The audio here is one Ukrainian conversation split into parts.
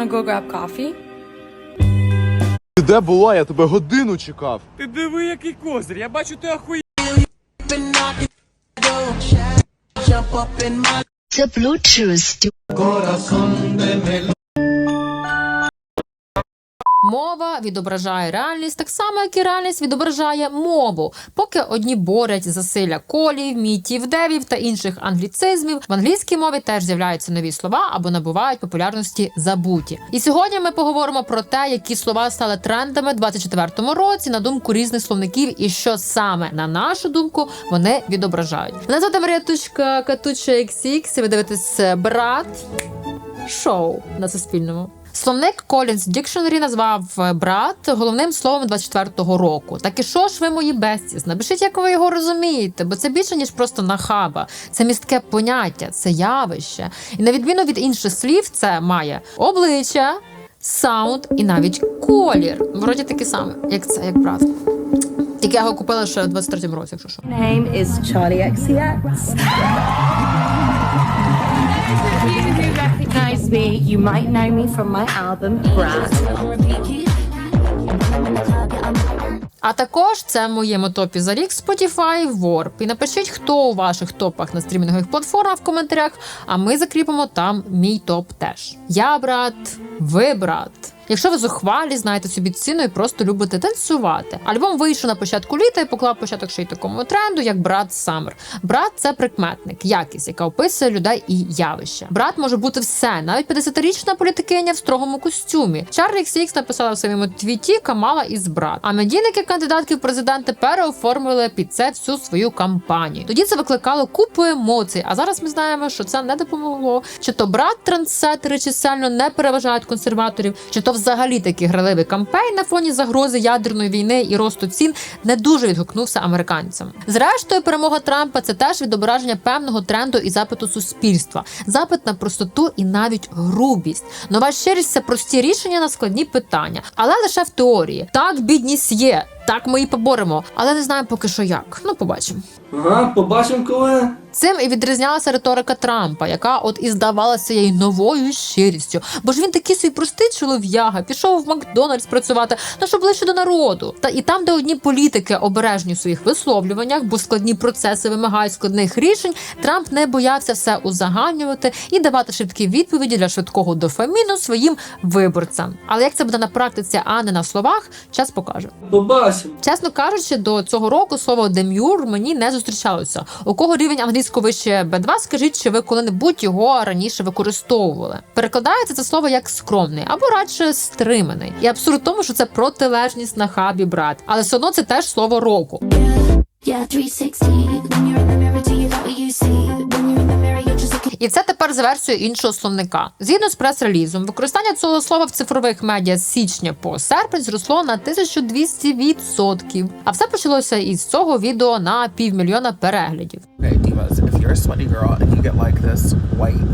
wanna go grab coffee? Ти де була? Я тебе годину чекав. Ти диви, який козир, я бачу, ти ахує. The Bluetooth Мова відображає реальність так само, як і реальність відображає мову. Поки одні борють за силля колів, мітів, девів та інших англіцизмів, в англійській мові теж з'являються нові слова або набувають популярності забуті. І сьогодні ми поговоримо про те, які слова стали трендами 24-му році на думку різних словників, і що саме на нашу думку вони відображають. Мене звати Марія Тучка Катуча XX, Ви дивитесь брат шоу на Суспільному. Словник Collins Dictionary назвав е, брат головним словом 24-го року. Так і що ж ви мої бестіс? Напишіть, як ви його розумієте, бо це більше ніж просто нахаба. Це містке поняття, це явище. І на відміну від інших слів, це має обличчя, саунд і навіть колір. Вроді таке саме, як це, як брат. Тільки я його купила ще в 23-му році, якщо що. name is Charlie Recognize me, you might know me from my album Brat. А також це в моєму топі за рік Spotify Warp. І напишіть, хто у ваших топах на стрімінгових платформах в коментарях, а ми закріпимо там мій топ теж. Я брат, ви брат. Якщо ви зухвалі, знаєте собі ціну і просто любите танцювати. Альбом вийшов на початку літа і поклав початок ще й такому тренду, як брат Саммер. Брат це прикметник, якість, яка описує людей і явища. Брат може бути все, навіть 50-річна політикиня в строгому костюмі. Чарлі XCX написала в своєму твіті Камала із брат. А медійники кандидатки в президенти переоформили під це всю свою кампанію. Тоді це викликало купу емоцій. А зараз ми знаємо, що це не допомогло. Чи то брат трансетери чисельно не переважають консерваторів, чи то взагалі такий граливий кампейн на фоні загрози ядерної війни і росту цін не дуже відгукнувся американцям. Зрештою, перемога Трампа це теж відображення певного тренду і запиту суспільства, запит на простоту і навіть грубість. Нова щирість це прості рішення на складні питання, але лише в теорії. Так, бідність є. Так ми її поборемо, але не знаємо поки що як. Ну, побачимо. Ага, побачимо коли. Цим і відрізнялася риторика Трампа, яка от і здавалася їй новою щирістю. Бо ж він такий свій простий чолов'яга, пішов в Макдональдс працювати, ну що ближче до народу. Та і там, де одні політики обережні в своїх висловлюваннях, бо складні процеси вимагають складних рішень, Трамп не боявся все узагальнювати і давати швидкі відповіді для швидкого дофаміну своїм виборцям. Але як це буде на практиці, а не на словах, час покаже. Побачимо. Чесно кажучи, до цього року слово дем'юр мені не зустрічалося. У кого рівень англійського вище B2, скажіть, чи ви коли-небудь його раніше використовували. Перекладається це слово як скромний або радше стриманий. І абсурд в тому, що це протилежність на хабі брат, але все одно це теж слово року. Yeah, 360. When you're in the mirror, do you like what you see? When you're in the mirror, you're just looking. І це тепер за версією іншого словника. Згідно з прес-релізом, використання цього слова в цифрових медіа з січня по серпень зросло на 1200%. А все почалося із цього відео на півмільйона переглядів. If you're a sweaty girl and you get like this white,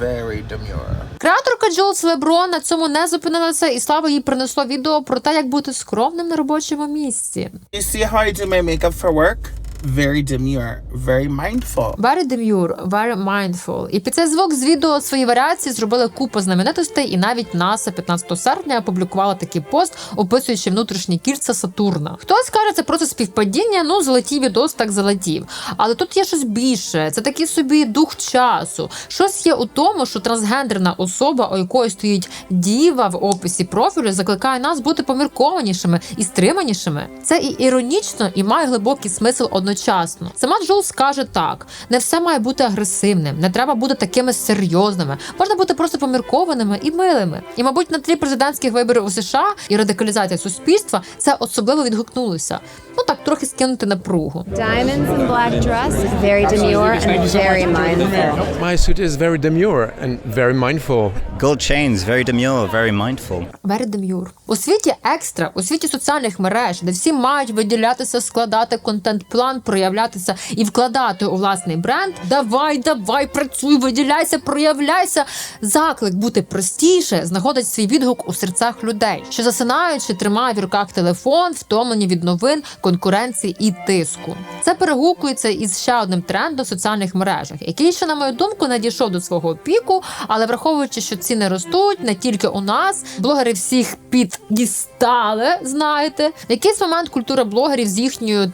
very demure. Креаторка Джолс Леброн на цьому не зупинилася, і слава їй принесло відео про те, як бути скромним на робочому місці. You see how I do my makeup for work? Very demure, very mindful. Very demure, very mindful. І під цей звук з відео свої варіації зробили купу знаменитостей, і навіть НАСА 15 серпня опублікувала такий пост, описуючи внутрішні кільця Сатурна. Хтось каже, це просто співпадіння, ну залетів відос, так залетів. Але тут є щось більше. Це такий собі дух часу. Щось є у тому, що трансгендерна особа, у якої стоїть діва в описі профілю, закликає нас бути поміркованішими і стриманішими. Це і іронічно, і має глибокий смисл одночасно. Сама Джулс каже так: не все має бути агресивним, не треба бути такими серйозними. Можна бути просто поміркованими і милими. І, мабуть, на тлі президентських виборів у США і радикалізація суспільства це особливо відгукнулося. Ну так, трохи скинути напругу. Diamonds and black dress, very demure and very mindful. My suit is very demure and very mindful. Gold chains, very demure, very mindful. Very demure. У світі екстра, у світі соціальних мереж, де всі мають виділятися, складати контент-план, проявлятися і вкладати у власний бренд. Давай, давай, працюй, виділяйся, проявляйся. Заклик бути простіше знаходить свій відгук у серцях людей, що засинаючи, тримає в руках телефон, втомлені від новин, конкуренції і тиску. Це перегукується із ще одним трендом соціальних мережах, який ще, на мою думку, не дійшов до свого піку, але враховуючи, що ціни ростуть не тільки у нас, блогери всіх піддістали, знаєте. В якийсь момент культура блогерів з їхньою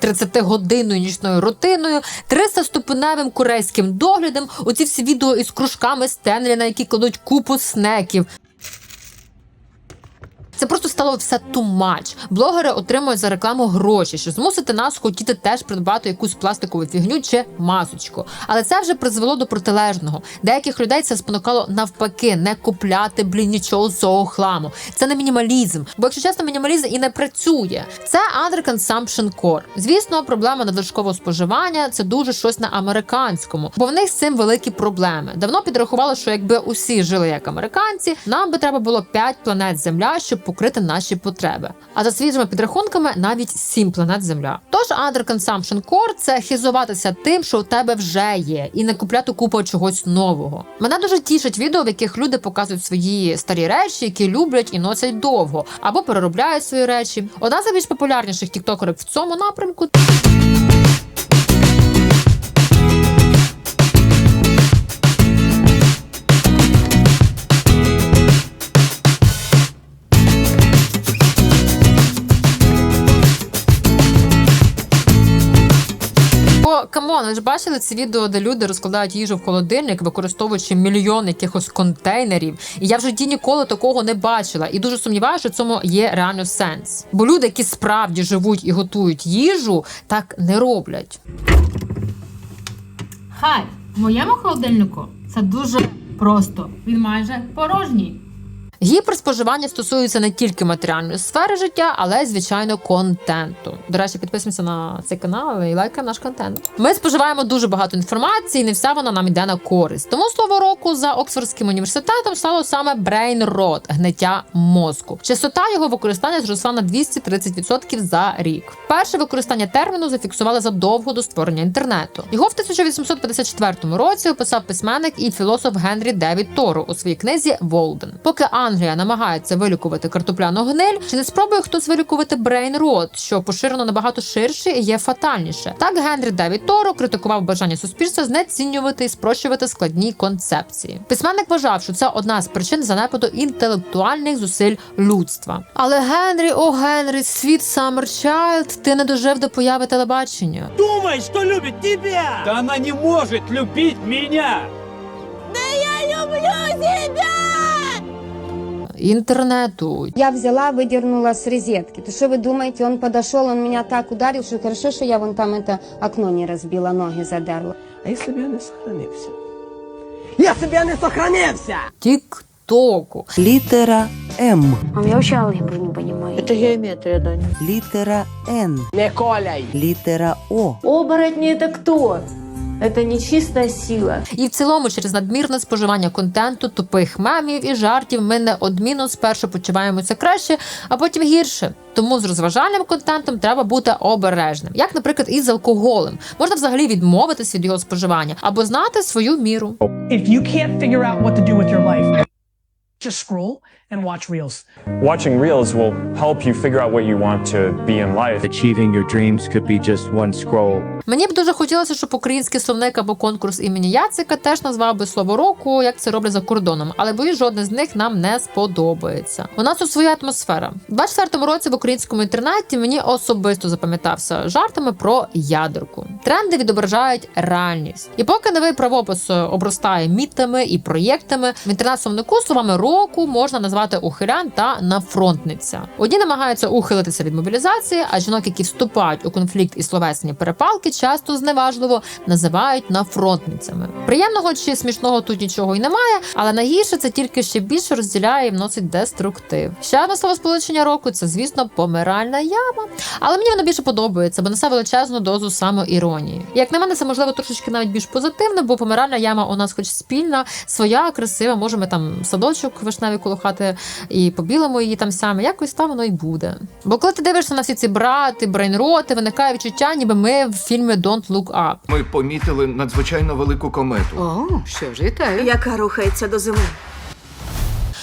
30-годинною нічною рутиною, 300-ступеневим корейським доглядом, оці всі відео із кружками Стенлі, на які кладуть купу снеків. Стало все much. Блогери отримують за рекламу гроші, що змусити нас хотіти теж придбати якусь пластикову фігню чи масочку. Але це вже призвело до протилежного. Деяких людей це спонукало навпаки не купляти блін нічого з цього хламу. Це не мінімалізм. Бо якщо чесно, мінімалізм і не працює. Це underconsumption core. Звісно, проблема надлишкового споживання це дуже щось на американському, бо в них з цим великі проблеми. Давно підрахували, що якби усі жили як американці, нам би треба було 5 планет Земля, щоб покрити наші потреби. А за свіжими підрахунками навіть сім планет Земля. Тож underconsumption core – це хизуватися тим, що у тебе вже є, і не купляти купу чогось нового. Мене дуже тішить відео, в яких люди показують свої старі речі, які люблять і носять довго, або переробляють свої речі. Одна з найбільш популярніших тіктокерів в цьому напрямку камон, ви ж бачили ці відео, де люди розкладають їжу в холодильник, використовуючи мільйон якихось контейнерів. І я в житті ніколи такого не бачила. І дуже сумніваюся, що цьому є реально сенс. Бо люди, які справді живуть і готують їжу, так не роблять. Хай, в моєму холодильнику це дуже просто. Він майже порожній. Гіперспоживання стосується не тільки матеріальної сфери життя, але й звичайно контенту. До речі, підписуємося на цей канал і лайкаємо наш контент. Ми споживаємо дуже багато інформації, і не вся вона нам йде на користь. Тому слово року за Оксфордським університетом стало саме rot – гниття мозку. Частота його використання зросла на 230% за рік. Перше використання терміну зафіксували задовго до створення інтернету. Його в 1854 році описав письменник і філософ Генрі Девід Торо у своїй книзі Волден. Поки Англія намагається вилікувати картопляну гниль, чи не спробує хтось вилікувати брейн рот, що поширено набагато ширше і є фатальніше. Так Генрі Девід Торо критикував бажання суспільства знецінювати і спрощувати складні концепції. Письменник вважав, що це одна з причин занепаду інтелектуальних зусиль людства. Але Генрі, о Генрі, світ Саммерчайлд, ти не дожив до появи телебачення. думает, что любит тебя! Да она не может любить меня! Інтернету, Я взяла, выдернула с розетки. То что вы думаете, он подошел, он меня так ударил, что хорошо, что я вон там это окно не разбила, ноги задерла. А если бы я не сохранился? Если бы я не сохранился! Тіктоку. Літера М. А я вообще алгебру не понимаю. Это геометрия, Даня. Літера Н. Не коляй! Літера О. Оборотни это кто? Это нечистая сила. І в цілому, через надмірне споживання контенту, тупих мемів і жартів, ми неодмінно спершу почуваємося краще, а потім гірше. Тому з розважальним контентом треба бути обережним, як, наприклад, із алкоголем. Можна взагалі відмовитись від його споживання або знати свою міру. If you can't figure out what to do with your life, just scroll and watch reels. Watching reels will help you figure out what you want to be in life. Achieving your dreams could be just one scroll. Мені б дуже хотілося, щоб український словник або конкурс імені Яцика теж назвав би слово року, як це роблять за кордоном, але боюсь, жодне з них нам не сподобається. У нас тут своя атмосфера. У 24-му році в українському інтернеті мені особисто запам'ятався жартами про ядерку. Тренди відображають реальність. І поки новий правопис обростає мітами і проєктами, в інтернет-словнику словами року можна назвати ухилян та нафронтниця. Одні намагаються ухилитися від мобілізації, а жінок, які вступають у конфлікт і словесні перепалки, часто зневажливо називають нафронтницями. Приємного чи смішного тут нічого й немає, але найгірше це тільки ще більше розділяє і вносить деструктив. Ще одне словосполучення року це, звісно, помиральна яма. Але мені воно більше подобається, бо несе величезну дозу самоіронії. Як на мене, це можливо трошечки навіть більш позитивно, бо помиральна яма у нас, хоч спільна, своя, красива, може, ми там садочок вишневі коло хати і побілимо її там саме. Якось там воно і буде. Бо коли ти дивишся на всі ці брати, брейнроти, виникає відчуття, ніби ми в фільмі Don't Look Up. Ми помітили надзвичайно велику комету. О, що ж вітаю. Яка рухається до зими.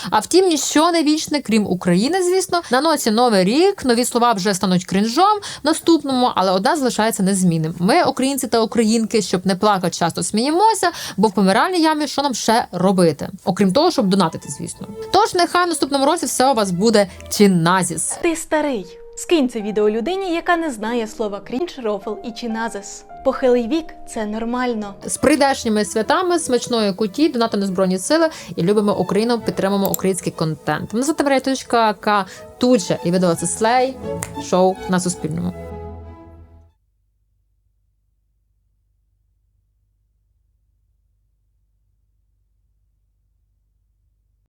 А втім, ніщо не вічне, крім України, звісно. На носі новий рік, нові слова вже стануть крінжом наступному, але одна залишається незмінним. Ми, українці та українки, щоб не плакати, часто сміємося, бо в помиральній ямі що нам ще робити, окрім того, щоб донатити, звісно. Тож нехай в наступному році все у вас буде чиназіс. Ти старий. Скинь це відео людині, яка не знає слова крінж, рофл і чиназис. Похилий вік це нормально. З прийдешніми святами, смачної куті, донатами на збройні сили і любимо Україну, підтримуємо український контент. Мене за Тучка, тут же і відео це слей шоу на Суспільному.